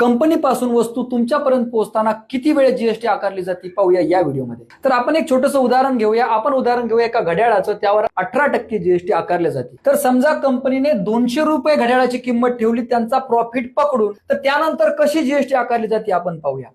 कंपनीपासून वस्तू तुमच्यापर्यंत पोहोचताना किती वेळ जीएसटी आकारली जाते पाहूया या व्हिडिओमध्ये. तर आपण एक छोटंसं उदाहरण घेऊया. आपण उदाहरण घेऊया एका घड्याळाचं. त्यावर अठरा टक्के जीएसटी आकारले जाते. तर समजा कंपनीने दोनशे रुपये घड्याळाची किंमत ठेवली त्यांचा प्रॉफिट पकडून तर त्यानंतर कशी जीएसटी आकारली जाते आपण पाहूया.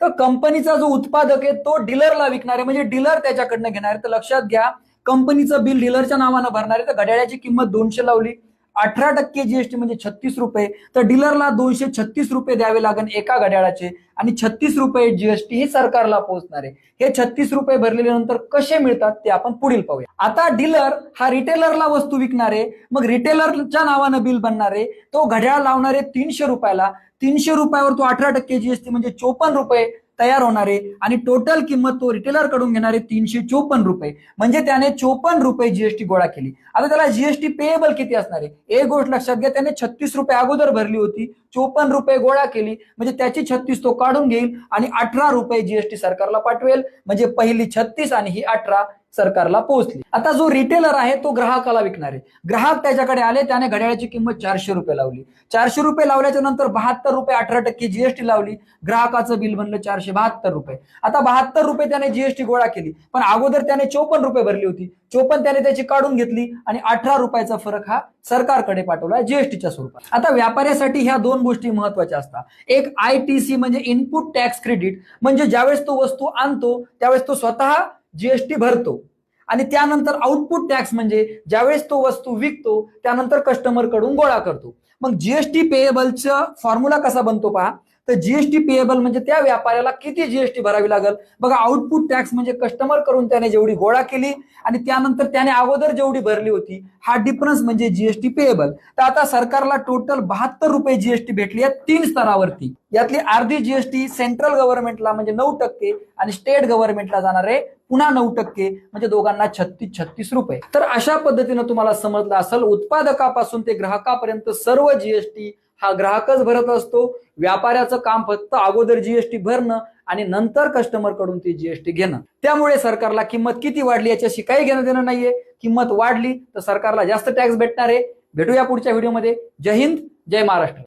तर कंपनीचा जो उत्पादक आहे तो डीलरला विकणार आहे म्हणजे डीलर त्याच्याकडनं घेणार. तर लक्षात घ्या कंपनीचं बिल डीलरच्या नावानं भरणार. आहे तर घड्याळाची किंमत दोनशे लावली. अठरा टक्के जीएसटी म्हणजे छत्तीस रुपये. तर डीलरला दोनशे छत्तीस रुपये द्यावे लागेल एका घड्याळाचे आणि छत्तीस रुपये जीएसटी हे सरकारला पोहोचणार. आहे हे छत्तीस रुपये भरलेल्यानंतर नंतर कसे मिळतात ते आपण पुढील पाहूया. आता डीलर हा रिटेलरला वस्तू विकणार आहे मग रिटेलरच्या नावानं बिल बनणार आहे तो घड्याळ लावणार आहे तीनशे रुपयाला तीनशे रुपयावर तो अठरा टक्के जीएसटी म्हणजे चोपन्न रुपये तयार होणार आहे आणि टोटल किंमत तो रिटेलरकडून घेणार आहे तीनशे चोपन्न रुपये. म्हणजे त्याने चोपन्न रुपये जीएसटी गोळा केली. आता त्याला जीएसटी पेएबल किती असणार आहे? एक गोष्ट लक्षात घ्या त्याने छत्तीस रुपये अगोदर भरली होती चोपन्न रुपये गोळा केली. म्हणजे त्याची छत्तीस तो काढून घेईल आणि अठरा रुपये जीएसटी सरकारला पाठवेल. म्हणजे पहिली छत्तीस आणि ही अठरा सरकारला पोहोचली. आता जो रिटेलर आहे तो ग्राहकाला विकणार. आहे ग्राहक त्याच्याकडे आले त्याने घड्याळाची किंमत चारशे रुपये लावली. चारशे रुपये लावल्याच्या नंतर बहात्तर रुपये अठरा टक्के जीएसटी लावली. ग्राहकाचं बिल बनलं चारशे बहात्तर रुपये. आता बहात्तर रुपये त्याने जीएसटी गोळा केली. पण अगोदर त्याने चोपन्न रुपये भरली होती. चोपन्न त्याने त्याची काढून घेतली आणि अठरा रुपयाचा फरक हा सरकारकडे पाठवला जीएसटीच्या स्वरूपात. आता व्यापाऱ्यासाठी ह्या दोन गोष्टी महत्त्वाच्या असतात. एक आय टी सी म्हणजे इनपुट टॅक्स क्रेडिट म्हणजे ज्यावेळेस तो वस्तू आणतो त्यावेळेस तो स्वतः जीएसटी भरतो. आणि त्यानंतर आउटपुट टॅक्स म्हणजे ज्यावेळेस तो वस्तू विकतो त्यानंतर कस्टमरकडून गोळा करतो. मग जीएसटी पेएबलचा फॉर्म्युला कसा बनतो पहा? तर जीएसटी पेएबल म्हणजे त्या व्यापाऱ्याला किती जीएसटी भरावी लागेल? बघा आउटपुट टॅक्स म्हणजे कस्टमर करून त्याने जेवढी गोळा केली आणि त्यानंतर त्याने अगोदर जेवढी भरली होती हा डिफरन्स म्हणजे जीएसटी पेएबल तर आता सरकारला टोटल बहात्तर रुपये जीएसटी भेटली आहे तीन स्तरावरती. यातली अर्धी जीएसटी सेंट्रल गव्हर्नमेंटला म्हणजे नऊ टक्के आणि स्टेट गव्हर्नमेंटला जाणार आहे पुन्हा नऊ टक्के म्हणजे दोघांना छत्तीस छत्तीस रुपये. तर अशा पद्धतीनं तुम्हाला समजलं असेल उत्पादकापासून ते ग्राहकापर्यंत सर्व जीएसटी हा ग्राहकच भरत असतो. व्यापाऱ्याचं काम फक्त अगोदर जीएसटी भरणं आणि नंतर कस्टमरकडून ती जीएसटी घेणं. त्यामुळे सरकारला किंमत किती वाढली याच्याशी काही घेणं देणं नाहीये. किंमत वाढली तर सरकारला जास्त टॅक्स भेटणार आहे. भेटूया पुढच्या व्हिडिओमध्ये जय हिंद जय महाराष्ट्र.